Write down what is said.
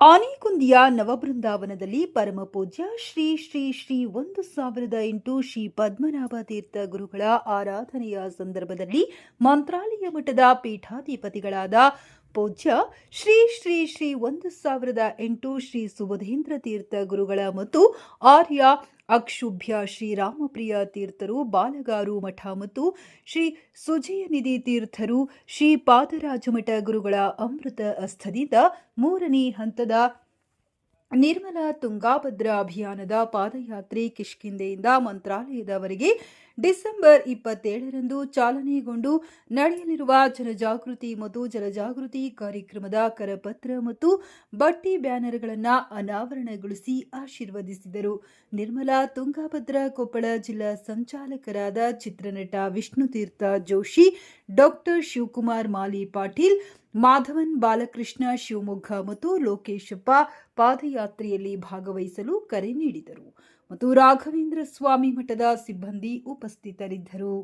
ನಗರಿಯ ನವಬೃಂದಾವನದಲ್ಲಿ ಪರಮ ಪೂಜ್ಯ ಶ್ರೀ ಶ್ರೀ ಶ್ರೀ ಒಂದು ಸಾವಿರದ ಎಂಟು ಶ್ರೀ ಪದ್ಮನಾಭ ತೀರ್ಥ ಗುರುಗಳ ಆರಾಧನೆಯ ಸಂದರ್ಭದಲ್ಲಿ ಮಂತ್ರಾಲಯ ಮಠದ ಪೀಠಾಧಿಪತಿಗಳಾದ ಪೂಜ್ಯ ಶ್ರೀ ಶ್ರೀ ಶ್ರೀ ಒಂದು ಸಾವಿರದ ಎಂಟು ಶ್ರೀ ಸುಬುಧೇಂದ್ರ ತೀರ್ಥ ಗುರುಗಳ ಮತ್ತು ಆರ್ಯ ಅಕ್ಷುಭ್ಯ ಶ್ರೀರಾಮಪ್ರಿಯ ತೀರ್ಥರು, ಬಾಲಗಾರು ಮಠ ಮತ್ತು ಶ್ರೀ ಸುಜಯನಿಧಿ ತೀರ್ಥರು, ಶ್ರೀ ಪಾದರಾಜಮಠ ಗುರುಗಳ ಅಮೃತ ಅಸ್ಥದಿಂದ ಮೂರನೇ ಹಂತದ ನಿರ್ಮಲ ತುಂಗಾಭದ್ರಾ ಅಭಿಯಾನದ ಪಾದಯಾತ್ರೆ ಕಿಷ್ಕಿಂದೆಯಿಂದ ಮಂತ್ರಾಲಯದವರೆಗೆ ಡಿಸೆಂಬರ್ ಇಪ್ಪತ್ತೇಳರಂದು ಚಾಲನೆಗೊಂಡು ನಡೆಯಲಿರುವ ಜನಜಾಗೃತಿ ಮತ್ತು ಜನಜಾಗೃತಿ ಕಾರ್ಯಕ್ರಮದ ಕರಪತ್ರ ಮತ್ತು ಬಟ್ಟಿ ಬ್ಯಾನರ್ಗಳನ್ನು ಅನಾವರಣಗೊಳಿಸಿ ಆಶೀರ್ವದಿಸಿದರು. ನಿರ್ಮಲಾ ತುಂಗಾಭದ್ರಾ ಕೊಪ್ಪಳ ಜಿಲ್ಲಾ ಸಂಚಾಲಕರಾದ ಚಿತ್ರನಟ ವಿಷ್ಣುತೀರ್ಥ ಜೋಶಿ, ಡಾಕ್ಟರ್ ಶಿವಕುಮಾರ್ ಮಾಲಿ ಪಾಟೀಲ್, ಮಾಧವನ್ ಬಾಲಕೃಷ್ಣ ಶಿವಮೊಗ್ಗ ಮತ್ತು ಲೋಕೇಶಪ್ಪ ಪಾದಯಾತ್ರೆಯಲ್ಲಿ ಭಾಗವಹಿಸಲು ಕರೆ ನೀಡಿದರು. ಮತ್ತು ರಾಘವೇಂದ್ರ ಸ್ವಾಮಿ ಮಠದ ಸಿಬ್ಬಂದಿ ಉಪಸ್ಥಿತರಿದ್ದರು.